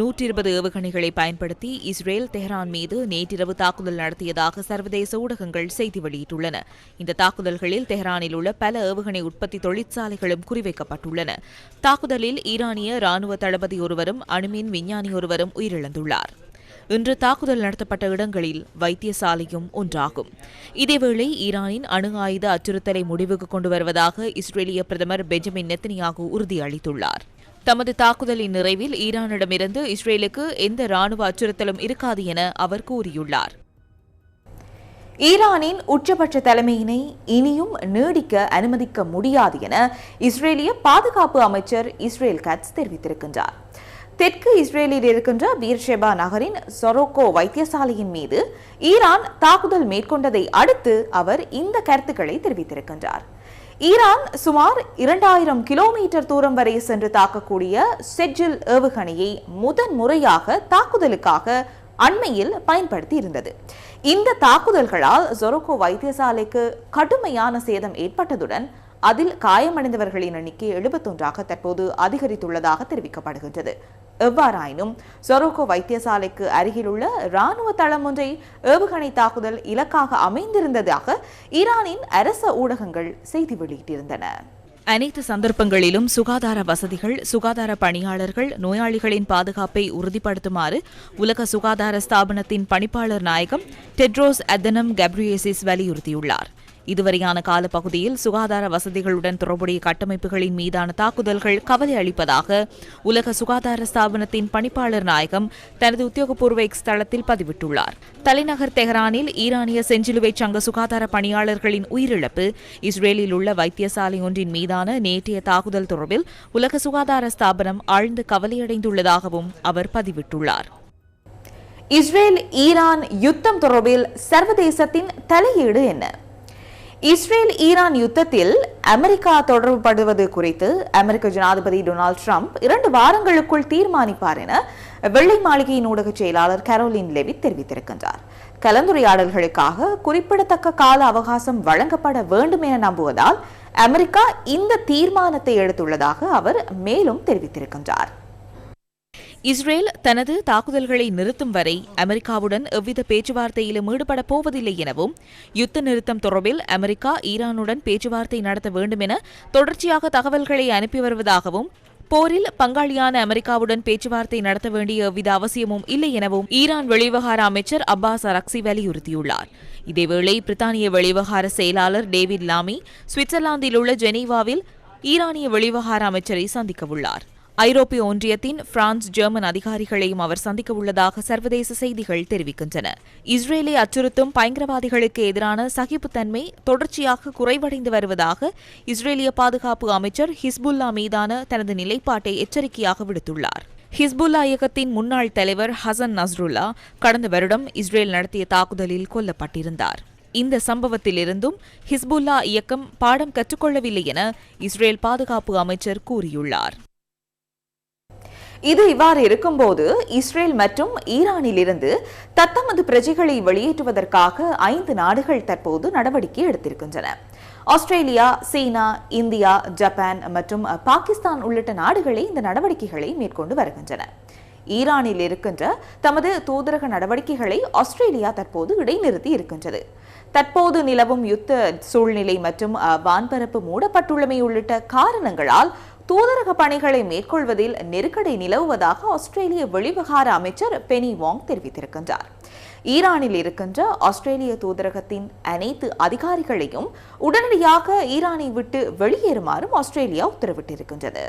நூற்றி இருபது ஏவுகணைகளை பயன்படுத்தி இஸ்ரேல் தெஹ்ரான் மீது நேற்றிரவு தாக்குதல் நடத்தியதாக சர்வதேச ஊடகங்கள் செய்தி வெளியிட்டுள்ளன. இந்த தாக்குதல்களில் தெஹ்ரானில் உள்ள பல ஏவுகணை உற்பத்தி தொழிற்சாலைகளும் குறிவைக்கப்பட்டுள்ளன. தாக்குதலில் ஈரானிய ராணுவ தளபதி ஒருவரும் அணுமின் விஞ்ஞானி ஒருவரும் உயிரிழந்துள்ளார். இன்று தாக்குதல் நடத்தப்பட்ட இடங்களில் வைத்தியசாலையும் ஒன்றாகும். இதேவேளை ஈரானின் அணு ஆயுத அச்சுறுத்தலை முடிவுக்கு கொண்டு வருவதாக இஸ்ரேலிய பிரதமர் பெஞ்சமின் நெத்தனியாகு உறுதியளித்துள்ளார். தமது தாக்குதலின் நிறைவில் ஈரானிடமிருந்து இஸ்ரேலுக்கு எந்த ராணுவ அச்சுறுத்தலும் இருக்காது என அவர் கூறியுள்ளார். ஈரானின் உச்சபட்ச தலைமையினை இனியும் நீடிக்க அனுமதிக்க முடியாது என இஸ்ரேலிய பாதுகாப்பு அமைச்சர் இஸ்ரேல் கட்ஸ் தெரிவித்திருக்கின்றார். தெற்கு இஸ்ரேலில் இருக்கின்ற பீர்ஷெபா நகரின் சொரோக்கோ வைத்தியசாலையின் மீது ஈரான் தாக்குதல் மேற்கொண்டதை அடுத்து அவர் இந்த கருத்துக்களை தெரிவித்திருக்கின்றார். ஈரான் சுமார் இரண்டாயிரம் கிலோமீட்டர் தூரம் வரை சென்று தாக்கக்கூடிய செஜில் ஏவுகணையை முதன் முறையாக தாக்குதலுக்காக அண்மையில் பயன்படுத்தி இருந்தது இந்த தாக்குதல்களால் ஜொரோகோ வைத்தியசாலைக்கு கடுமையான சேதம் ஏற்பட்டதுடன் அதில் காயமடைந்தவர்களின் எண்ணிக்கை எழுபத்தொன்றாக தற்போது அதிகரித்துள்ளதாக தெரிவிக்கப்படுகின்றது. எவ்வாறாயினும் சொரோகோ வைத்தியசாலைக்கு அருகிலுள்ள ராணுவ தளம் ஒன்றை ஏவுகணை தாக்குதல் இலக்காக அமைந்திருந்ததாக ஈரானின் அரச ஊடகங்கள் செய்தி வெளியிட்டிருந்தன. அனைத்து சந்தர்ப்பங்களிலும் சுகாதார வசதிகள் சுகாதார பணியாளர்கள் நோயாளிகளின் பாதுகாப்பை உறுதிப்படுத்துமாறு உலக சுகாதார ஸ்தாபனத்தின் பணிப்பாளர் நாயகம் டெட்ரோஸ் அதனம் கப்ரியேசிஸ் வலியுறுத்தியுள்ளார். இதுவரையான காலப்பகுதியில் சுகாதார வசதிகளுடன் தொடர்புடைய கட்டமைப்புகளின் மீதான தாக்குதல்கள் கவலை அளிப்பதாக உலக சுகாதார ஸ்தாபனத்தின் பணிப்பாளர் நாயகம் தனது உத்தியோகபூர்வ எக்ஸ் தளத்தில் பதிவிட்டுள்ளார். தலைநகர் தெஹ்ரானில் ஈரானிய செஞ்சிலுவை சங்க சுகாதார பணியாளர்களின் உயிரிழப்பு இஸ்ரேலில் உள்ள வைத்தியசாலை ஒன்றின் மீதான நேற்றைய தாக்குதல் தொடர்பில் உலக சுகாதார ஸ்தாபனம் ஆழ்ந்து கவலையடைந்துள்ளதாகவும் அவர் பதிவிட்டுள்ளார். இஸ்ரேல் ஈரான் யுத்தம் தொடர்பில் சர்வதேசத்தின் தலையீடு என்ன? இஸ்ரேல் ஈரான் யுத்தத்தில் அமெரிக்கா தொடர்புபடுவது குறித்து அமெரிக்க ஜனாதிபதி டொனால்டு ட்ரம்ப் இரண்டு வாரங்களுக்குள் தீர்மானிப்பார் என வெள்ளை மாளிகையின் ஊடக செயலாளர் கரோலின் லெவி தெரிவித்திருக்கின்றார். கலந்துரையாடல்களுக்காக குறிப்பிடத்தக்க கால அவகாசம் வழங்கப்பட வேண்டும் என நம்புவதால் அமெரிக்கா இந்த தீர்மானத்தை எடுத்துள்ளதாக அவர் மேலும் தெரிவித்திருக்கின்றார். இஸ்ரேல் தனது தாக்குதல்களை நிறுத்தும் வரை அமெரிக்காவுடன் எவ்வித பேச்சுவார்த்தையிலும் ஈடுபடப் போவதில்லை எனவும் யுத்த நிறுத்தம் தொடர்பில் அமெரிக்கா ஈரானுடன் பேச்சுவார்த்தை நடத்த வேண்டும் என தொடர்ச்சியாக தகவல்களை அனுப்பி வருவதாகவும் போரில் பங்காளியான அமெரிக்காவுடன் பேச்சுவார்த்தை நடத்த வேண்டிய எவ்வித அவசியமும் இல்லை எனவும் ஈரான் வெளிவிவகார அமைச்சர் அப்பாஸ் அரக்சி வலியுறுத்தியுள்ளார். இதேவேளை பிரித்தானிய வெளிவிவகார செயலாளர் டேவிட் லாமி சுவிட்சர்லாந்தில் உள்ள ஜெனீவாவில் ஈரானிய வெளிவிவகார அமைச்சரை சந்திக்கவுள்ளார். ஐரோப்பிய ஒன்றியத்தின் பிரான்ஸ் ஜெர்மன் அதிகாரிகளையும் அவர் சந்திக்க உள்ளதாக சர்வதேச செய்திகள் தெரிவிக்கின்றன. இஸ்ரேலை அச்சுறுத்தும் பயங்கரவாதிகளுக்கு எதிரான சகிப்புத்தன்மை தொடர்ச்சியாக குறைவடைந்து வருவதாக இஸ்ரேலிய பாதுகாப்பு அமைச்சர் ஹிஸ்புல்லா மீதான தனது நிலைப்பாட்டை எச்சரிக்கையாக விடுத்துள்ளார். ஹிஸ்புல்லா இயக்கத்தின் முன்னாள் தலைவர் ஹசன் நஸ்ருல்லா கடந்த வருடம் இஸ்ரேல் நடத்திய தாக்குதலில் கொல்லப்பட்டிருந்தார். இந்த சம்பவத்திலிருந்தும் ஹிஸ்புல்லா இயக்கம் பாடம் கற்றுக்கொள்ளவில்லை என இஸ்ரேல் பாதுகாப்பு அமைச்சர் கூறியுள்ளார். இது இவ்வாறு இருக்கும்போது இஸ்ரேல் மற்றும் ஈரானிலிருந்து தத்தமது பிரஜைகளை வெளியேற்றுவதற்காக ஐந்து நாடுகள் தற்போது நடவடிக்கை எடுத்திருக்கின்றன. ஆஸ்திரேலியா சீனா இந்தியா ஜப்பான் மற்றும் பாகிஸ்தான் உள்ளிட்ட நாடுகளே இந்த நடவடிக்கைகளை மேற்கொண்டு வருகின்றன. ஈரானில் இருக்கின்ற தமது தூதரக நடவடிக்கைகளை ஆஸ்திரேலியா தற்போது இடைநிறுத்தி இருக்கின்றது. தற்போது நிலவும் யுத்த சூழ்நிலை மற்றும் வான்பரப்பு மூடப்பட்டுள்ளமை உள்ளிட்ட காரணங்களால் தூதரக பணிகளை மேற்கொள்வதில் நெருக்கடி நிலவுவதாக ஆஸ்திரேலிய வெளிவிகார அமைச்சர் பெனி வாங் தெரிவித்திருக்கின்றார். ஈரானில் இருக்கின்ற ஆஸ்திரேலிய தூதரகத்தின் அனைத்து அதிகாரிகளையும் உடனடியாக ஈரானை விட்டு வெளியேறுமாறும் ஆஸ்திரேலியா உத்தரவிட்டிருக்கின்றது.